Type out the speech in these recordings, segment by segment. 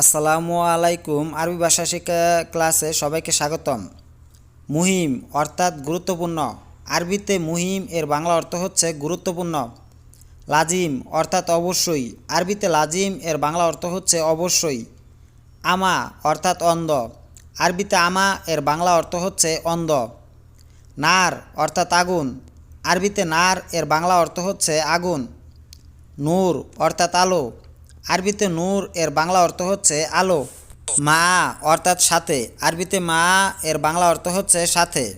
আসসালামু আলাইকুম আরবি ভাষা শিক্ষা ক্লাসে সবাইকে স্বাগতম। মুহিম অর্থাৎ গুরুত্বপূর্ণ। আরবিতে মুহিম এর বাংলা অর্থ হচ্ছে গুরুত্বপূর্ণ। লাজিম অর্থাৎ অবশ্যই। আরবিতে লাজিম এর বাংলা অর্থ হচ্ছে অবশ্যই। আমা অর্থাৎ অন্ধ। আরবিতে আমা এর বাংলা অর্থ হচ্ছে অন্ধ। নার অর্থাৎ আগুন। আরবিতে নার এর বাংলা অর্থ হচ্ছে আগুন। নূর অর্থাৎ আলো। আরবিতে নূর, এর বাংলা অর্থ হচ্ছে আলো। মা অর্থাৎ সাথে। আরবিতে মা, এর বাংলা অর্থ হচ্ছে সাথে।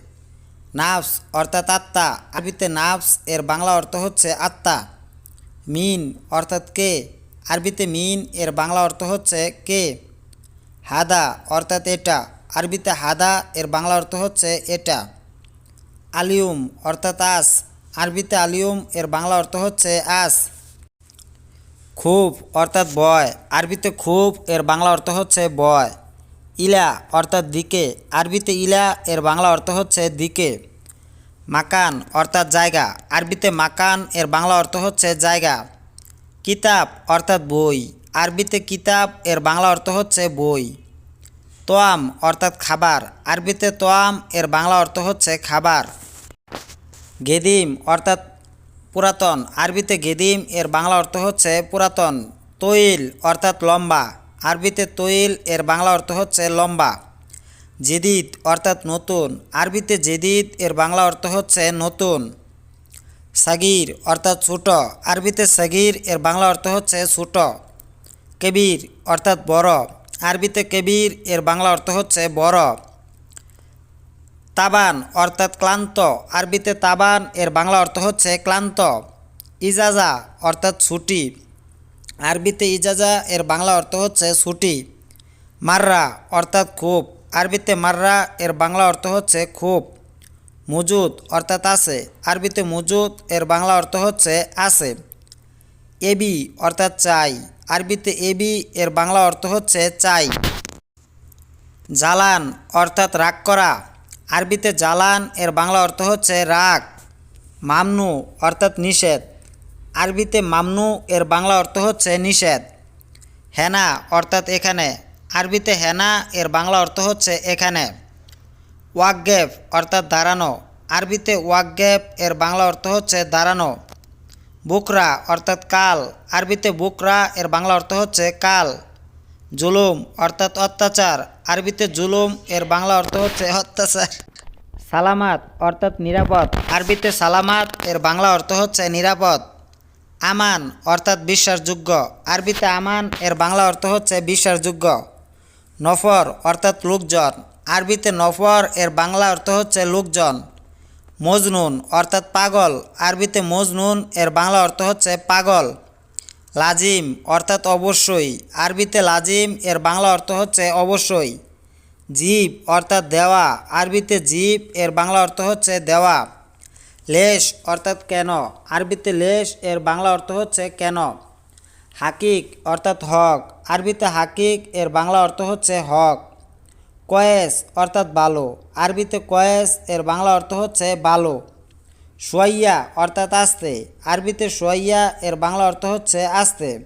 নাফস অর্থাৎ আত্মা। আরবিতে নাফস, এর বাংলা অর্থ হচ্ছে আত্মা। মিন অর্থাৎ কে। আরবিতে মিন, এর বাংলা অর্থ হচ্ছে কে। হাদা অর্থাৎ এটা। আরবিতে হাদা, এর বাংলা অর্থ হচ্ছে এটা। আলিউম অর্থাৎ আস। আরবিতে আলিউম এর বাংলা অর্থ হচ্ছে আস। খুব অর্থাৎ বয়। আরবিতে খুব, এর বাংলা অর্থ হচ্ছে বয়। ইলা অর্থাৎ দিকে। আরবিতে ইলা, এর বাংলা অর্থ হচ্ছে দিকে। মাকান অর্থাৎ জায়গা। আরবিতে মাকান, এর বাংলা অর্থ হচ্ছে জায়গা। কিতাব অর্থাৎ বই। আরবিতে কিতাব, এর বাংলা অর্থ হচ্ছে বই। তোয়াম অর্থাৎ খাবার। আরবিতে তোয়াম, এর বাংলা অর্থ হচ্ছে খাবার। গেদিম অর্থাৎ পুরাতন। আরবিতে গেদিম, এর বাংলা অর্থ হচ্ছে পুরাতন, তৈল, অর্থাৎ লম্বা। আরবিতে তৈল, এর বাংলা অর্থ হচ্ছে লম্বা। জেদিদ, অর্থাৎ নতুন। আরবিতে জেদিদ, এর বাংলা অর্থ হচ্ছে নতুন। সাগির, অর্থাৎ ছোট। আরবিতে সাগির, এর বাংলা অর্থ হচ্ছে ছোট। কেবির, অর্থাৎ বড়। আরবিতে কেবির, এর বাংলা অর্থ হচ্ছে বড়। তাবান অর্থাৎ ক্লান্ত। আরবিতে তাবান, এর বাংলা অর্থ হচ্ছে ক্লান্ত। ইজাজা অর্থাৎ ছুটি। আরবিতে ইজাজা, এর বাংলা অর্থ হচ্ছে ছুটি। মাররা অর্থাৎ খুব। আরবিতে মাররা, এর বাংলা অর্থ হচ্ছে খুব। মজুদ অর্থাৎ আছে। আরবিতে মজুদ, এর বাংলা অর্থ হচ্ছে আছে। এবি অর্থাৎ চাই। আরবিতে এবি, এর বাংলা অর্থ হচ্ছে চাই। জালান অর্থাৎ রাগ করা। আরবিতে জালান, এর বাংলা অর্থ হচ্ছে রাগ, মামনু অর্থাৎ নিষেধ। আরবিতে মামনু, এর বাংলা অর্থ হচ্ছে নিষেধ। হেনা অর্থাৎ এখানে। আরবিতে হেনা, এর বাংলা অর্থ হচ্ছে এখানে। ওয়াকগেফ অর্থাৎ দাঁড়ানো। আরবিতে ওয়াকগেফ এর বাংলা অর্থ হচ্ছে দাঁড়ানো। বুকরা অর্থাৎ কাল। আরবিতে বুকরা, এর বাংলা অর্থ হচ্ছে কাল। জুলুম অর্থাৎ অত্যাচার। আরবিতে জুলুম এর বাংলা অর্থ হচ্ছে অত্যাচার। সালামাত অর্থাৎ নিরাপদ। আরবিতে সালামাত এর বাংলা অর্থ হচ্ছে নিরাপদ। আমান অর্থাৎ বিশ্বাসযোগ্য। আরবিতে আমান এর বাংলা অর্থ হচ্ছে বিশ্বাসযোগ্য। নফর অর্থাৎ লোকজন। আরবিতে নফর এর বাংলা অর্থ হচ্ছে লোকজন। মজনুন অর্থাৎ পাগল। আরবিতে মজনুন এর বাংলা অর্থ হচ্ছে পাগল। লাজিম, অর্থাৎ অবশ্যই। আরবিতে লাজিম, এর বাংলা অর্থ হচ্ছে অবশ্যই। জীব, অর্থাৎ দেওয়া। আরবিতে জীব, এর বাংলা অর্থ হচ্ছে দেওয়া। লেশ, অর্থাৎ কেন। আরবিতে লেশ, এর বাংলা অর্থ হচ্ছে কেন। হাকিক, অর্থাৎ হক। আরবিতে হাকিক, এর বাংলা অর্থ হচ্ছে হক। কয়েস, অর্থাৎ ভালো আরবিতে কয়েস, এর বাংলা অর্থ হচ্ছে ভালো সোয়াইয়া অর্থাৎ আস্তে। আরবিতে সোয়াইয়া, এর বাংলা অর্থ হচ্ছে আস্তে।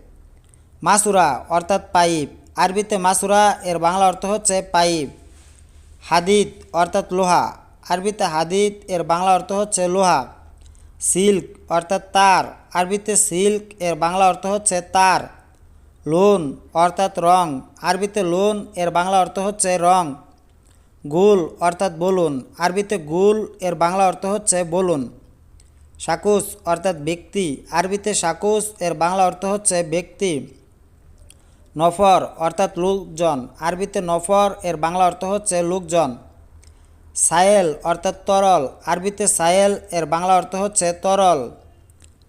মাসুরা অর্থাৎ পাইপ। আরবিতে মাসুরা, এর বাংলা অর্থ হচ্ছে পাইপ। হাদিদ অর্থাৎ লোহা। আরবিতে হাদিদ, এর বাংলা অর্থ হচ্ছে লোহা। সিল্ক অর্থাৎ তার। আরবিতে সিল্ক, এর বাংলা অর্থ হচ্ছে তার। লোন অর্থাৎ রং। আরবিতে লোন, এর বাংলা অর্থ হচ্ছে রং। গুল অর্থাৎ বলুন। আরবিতে গুল, এর বাংলা অর্থ হচ্ছে বলুন। সাকুস অর্থাৎ ব্যক্তি। আরবিতে সাকুস, এর বাংলা অর্থ হচ্ছে ব্যক্তি। নফর অর্থাৎ লোকজন। আরবিতে নফর, এর বাংলা অর্থ হচ্ছে লোকজন। সায়েল অর্থাৎ তরল। আরবিতে সায়েল, এর বাংলা অর্থ হচ্ছে তরল।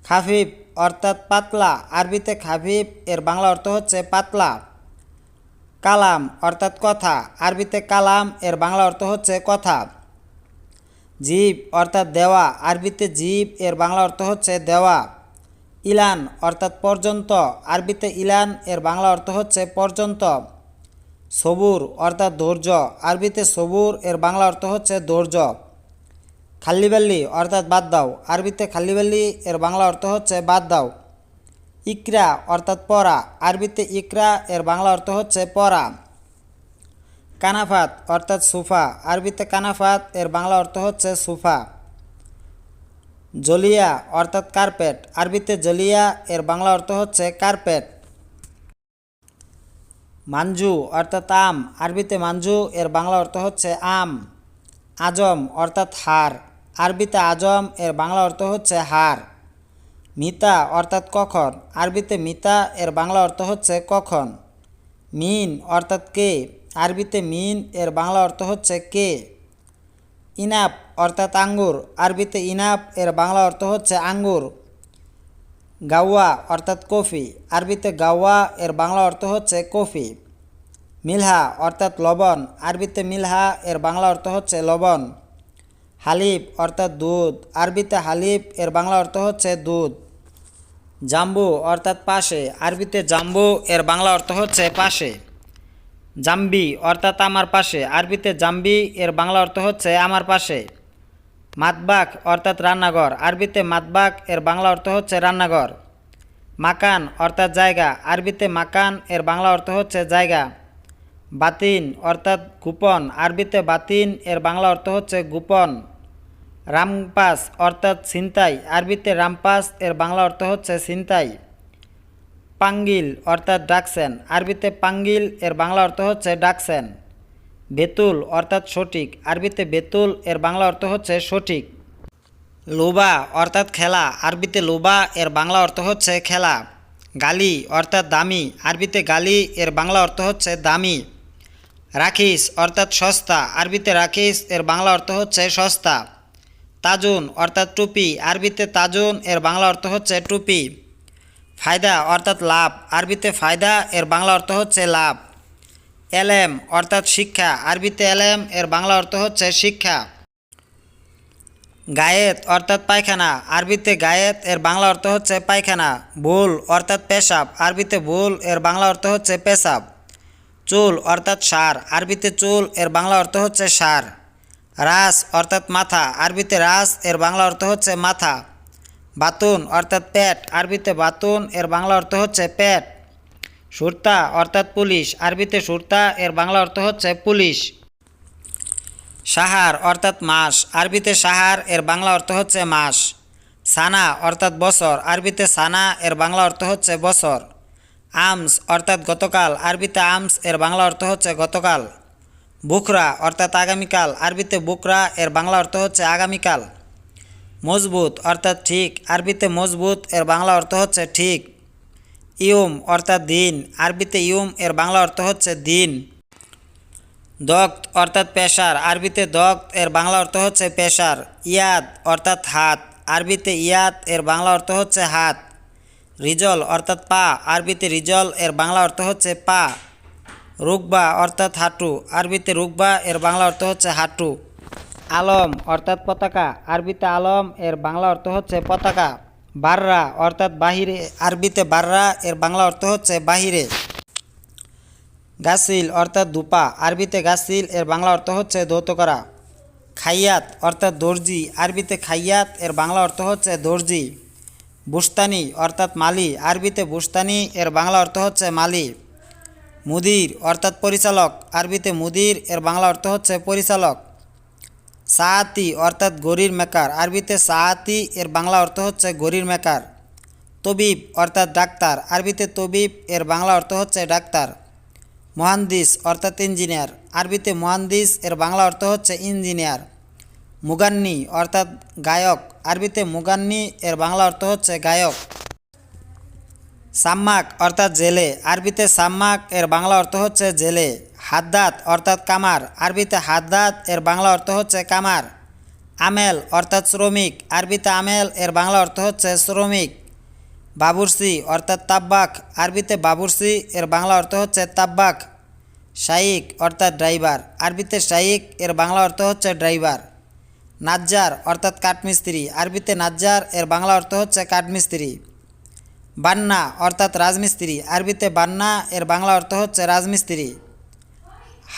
খাফিফ অর্থাৎ পাতলা। আরবিতে খাফিফ, এর বাংলা অর্থ হচ্ছে পাতলা। কালাম অর্থাৎ কথা। আরবিতে কালাম, এর বাংলা অর্থ হচ্ছে কথা। জীব অর্থাৎ দেওয়া। আরবিতে জীব, এর বাংলা অর্থ হচ্ছে দেওয়া। ইলান অর্থাৎ পর্যন্ত। আরবিতে ইলান, এর বাংলা অর্থ হচ্ছে পর্যন্ত। সবুর অর্থাৎ ধৈর্য। আরবিতে সবুর, এর বাংলা অর্থ হচ্ছে ধৈর্য। খাল্লিবাল্লি অর্থাৎ বাদ দাও। আরবিতে খাল্লিবাল্লি, এর বাংলা অর্থ হচ্ছে বাদ দাও। ইকরা অর্থাৎ পড়া। আরবিতে ইকরা, এর বাংলা অর্থ হচ্ছে পড়া। কানাফাত অর্থাৎ সুফা। আরবিতে কানাফাত, এর বাংলা অর্থ হচ্ছে সুফা। জলিয়া অর্থাৎ কার্পেট। আরবিতে জলিয়া, এর বাংলা অর্থ হচ্ছে কার্পেট। মাঞ্জু অর্থাৎ আম। আরবিতে মাঞ্জু, এর বাংলা অর্থ হচ্ছে আম। আজম অর্থাৎ হার। আরবিতে আজম, এর বাংলা অর্থ হচ্ছে হার। মিতা অর্থাৎ কখন। আরবিতে মিতা, এর বাংলা অর্থ হচ্ছে কখন। মিন অর্থাৎ কে? আরবিতে মিন, এর বাংলা অর্থ হচ্ছে কে? ইনাপ, অর্থাৎ আঙ্গুর। আরবিতে ইনাপ, এর বাংলা অর্থ হচ্ছে আঙ্গুর। গাওয়া, অর্থাৎ কফি। আরবিতে গাওয়া, এর বাংলা অর্থ হচ্ছে কফি। মিলহা, অর্থাৎ লবণ। আরবিতে মিলহা, এর বাংলা অর্থ হচ্ছে লবণ। হালিব অর্থাৎ দুধ। আরবিতে হালিব এর বাংলা অর্থ হচ্ছে দুধ। জাম্বু, অর্থাৎ পাশে। আরবিতে জাম্বু, এর বাংলা অর্থ হচ্ছে পাশে। জাম্বি অর্থাৎ আমার পাশে। আরবিতে জাম্বি, এর বাংলা অর্থ হচ্ছে আমার পাশে। মাতবাক অর্থাৎ রান্নাঘর। আরবিতে মাতবাক, এর বাংলা অর্থ হচ্ছে রান্নাঘর। মাকান অর্থাৎ জায়গা। আরবিতে মাকান, এর বাংলা অর্থ হচ্ছে জায়গা। বাতিন অর্থাৎ গোপন। আরবিতে বাতিন, এর বাংলা অর্থ হচ্ছে গোপন। রামপাস অর্থাৎ ছিনতাই। আরবিতে রামপাস, এর বাংলা অর্থ হচ্ছে ছিনতাই। পাঙ্গিল অর্থাৎ ডাকসেন। আরবিতে পাঙ্গিল, এর বাংলা অর্থ হচ্ছে ডাকসেন। বেতুল অর্থাৎ সঠিক। আরবিতে বেতুল, এর বাংলা অর্থ হচ্ছে সঠিক। লোবা অর্থাৎ খেলা। আরবিতে লোবা, এর বাংলা অর্থ হচ্ছে খেলা। গালি অর্থাৎ দামি। আরবিতে গালি, এর বাংলা অর্থ হচ্ছে দামি। রাখিস অর্থাৎ সস্তা। আরবিতে রাখিস, এর বাংলা অর্থ হচ্ছে সস্তা। তাজুন অর্থাৎ টুপি। আরবিতে তাজুন, এর বাংলা অর্থ হচ্ছে টুপি। ফায়দা অর্থাৎ লাভ। আরবিতে ফায়দা, এর বাংলা অর্থ হচ্ছে লাভ। এলেম অর্থাৎ শিক্ষা। আরবিতে এলেম এর বাংলা অর্থ হচ্ছে শিক্ষা। গায়েত অর্থাৎ পায়খানা। আরবিতে গায়েত, এর বাংলা অর্থ হচ্ছে পায়খানা। ভুল অর্থাৎ পেশাব। আরবিতে ভুল, এর বাংলা অর্থ হচ্ছে পেশাব। চুল অর্থাৎ সার। আরবিতে চুল, এর বাংলা অর্থ হচ্ছে সার। রাস অর্থাৎ মাথা। আরবিতে রাস, এর বাংলা অর্থ হচ্ছে মাথা। বাতুন, অর্থাৎ পেট। আরবিতে বাতুন, এর বাংলা অর্থ হচ্ছে পেট। সুরতা, অর্থাৎ পুলিশ। আরবিতে সুরতা, এর বাংলা অর্থ হচ্ছে পুলিশ। সাহার, অর্থাৎ মাস। আরবিতে সাহার, এর বাংলা অর্থ হচ্ছে মাস। সানা, অর্থাৎ বছর। আরবিতে সানা, এর বাংলা অর্থ হচ্ছে বছর। আমস, অর্থাৎ গতকাল। আরবিতে আমস, এর বাংলা অর্থ হচ্ছে গতকাল। বুকরা অর্থাৎ আগামীকাল। আরবিতে বুকরা এর বাংলা অর্থ হচ্ছে আগামীকাল। মজবুত, অর্থাৎ ঠিক। আরবিতে মজবুত, এর বাংলা অর্থ হচ্ছে ঠিক। ইউম, অর্থাৎ দিন। আরবিতে ইউম, এর বাংলা অর্থ হচ্ছে দিন। দক্ত, অর্থাৎ পেশার। আরবিতে দক্ত, এর বাংলা অর্থ হচ্ছে পেশার। ইয়াদ, অর্থাৎ হাত। আরবিতে ইয়াদ, এর বাংলা অর্থ হচ্ছে হাত। রিজল, অর্থাৎ পা। আরবিতে রিজল, এর বাংলা অর্থ হচ্ছে পা। রুকবা, অর্থাৎ হাঁটু। আরবিতে রুকবা, এর বাংলা অর্থ হচ্ছে হাঁটু। আলম অর্থাৎ পতাকা। আরবিতে আলম, এর বাংলা অর্থ হচ্ছে পতাকা। বাররা অর্থাৎ বাহিরে, আরবিতে বাররা, এর বাংলা অর্থ হচ্ছে বাহিরে। গাছিল অর্থাৎ দুপা আরবিতে গাছিল, এর বাংলা অর্থ হচ্ছে দৌত করা। খাইয়াত অর্থাৎ দর্জি। আরবিতে খাইয়াত, এর বাংলা অর্থ হচ্ছে দর্জি। বুস্তানি অর্থাৎ মালি। আরবিতে বুস্তানি, এর বাংলা অর্থ হচ্ছে মালি। মুদির অর্থাৎ পরিচালক। আরবিতে মুদির, এর বাংলা অর্থ হচ্ছে পরিচালক। সাহাতি অর্থাৎ গরির মেকার। আরবিতে সাহাতি, এর বাংলা অর্থ হচ্ছে গরির মেকার। তবিব অর্থাৎ ডাক্তার। আরবিতে তবিব, এর বাংলা অর্থ হচ্ছে ডাক্তার। মহান্দিস অর্থাৎ ইঞ্জিনিয়ার। আরবিতে মহান্দিস, এর বাংলা অর্থ হচ্ছে ইঞ্জিনিয়ার। মুগান্নি অর্থাৎ গায়ক। আরবিতে মুগান্নি, এর বাংলা অর্থ হচ্ছে গায়ক। সাম্মাক অর্থাৎ জেলে। আরবিতে সাম্মাক, এর বাংলা অর্থ হচ্ছে জেলে। হাদ্দাত অর্থাৎ কামার। আরবিতে হাদ্দাত, এর বাংলা অর্থ হচ্ছে কামার। আমেল অর্থাৎ শ্রমিক। আরবিতে আমেল, এর বাংলা অর্থ হচ্ছে শ্রমিক। বাবুরসি অর্থাৎ তাব্বাক। আরবিতে বাবুরসি, এর বাংলা অর্থ হচ্ছে তাব্বাক। শাইক অর্থাৎ ড্রাইভার। আরবিতে শাইক এর বাংলা অর্থ হচ্ছে ড্রাইভার। নাজ্জার অর্থাৎ কাঠমিস্ত্রি। আরবিতে নাজ্জার, এর বাংলা অর্থ হচ্ছে কাঠমিস্ত্রি। বান্না অর্থাৎ রাজমিস্ত্রি। আরবিতে বান্না, এর বাংলা অর্থ হচ্ছে রাজমিস্ত্রি।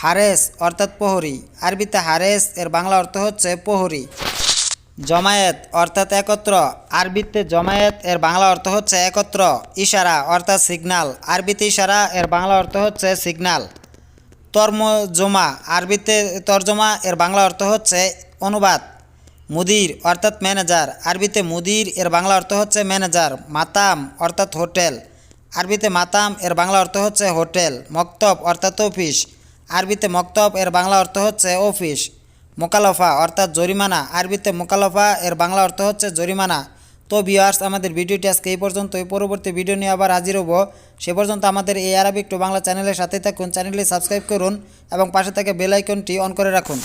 হারেস অর্থাৎ প্রহরী। আরবিতে হারেস এর বাংলা অর্থ হচ্ছে প্রহরী। জমায়েত অর্থাৎ একত্র। আরবিতে জমায়েত এর বাংলা অর্থ হচ্ছে একত্র। ইশারা অর্থাৎ সিগনাল আরবিতে ইশারা এর বাংলা অর্থ হচ্ছে সিগনাল তর্মজমা। আরবিতে তর্জমা এর বাংলা অর্থ হচ্ছে অনুবাদ। মুদির অর্থাৎ ম্যানেজার আরবিতে মুদির এর বাংলা অর্থ হচ্ছে ম্যানেজার মাতাম অর্থাৎ হোটেল। আরবিতে মাতাম এর বাংলা অর্থ হচ্ছে হোটেল। মক্তব অর্থাৎ অফিস। আরবিতে মক্তব এর বাংলা অর্থ হচ্ছে অফিস মোকালফা অর্থাৎ জরিমানা। আরবিতে মোকালফা এর বাংলা অর্থ হচ্ছে জরিমানা। তো ভিওয়ার্স আমাদের ভিডিওটি আজকে এই পর্যন্ত এই পরবর্তী ভিডিও নিয়ে আবার হাজির হব। সে পর্যন্ত আমাদের এই আরবিক টু বাংলা চ্যানেলের সাথে থাকুন চ্যানেলটি সাবস্ক্রাইব করুন এবং পাশে থেকে বেল আইকনটি অন করে রাখুন।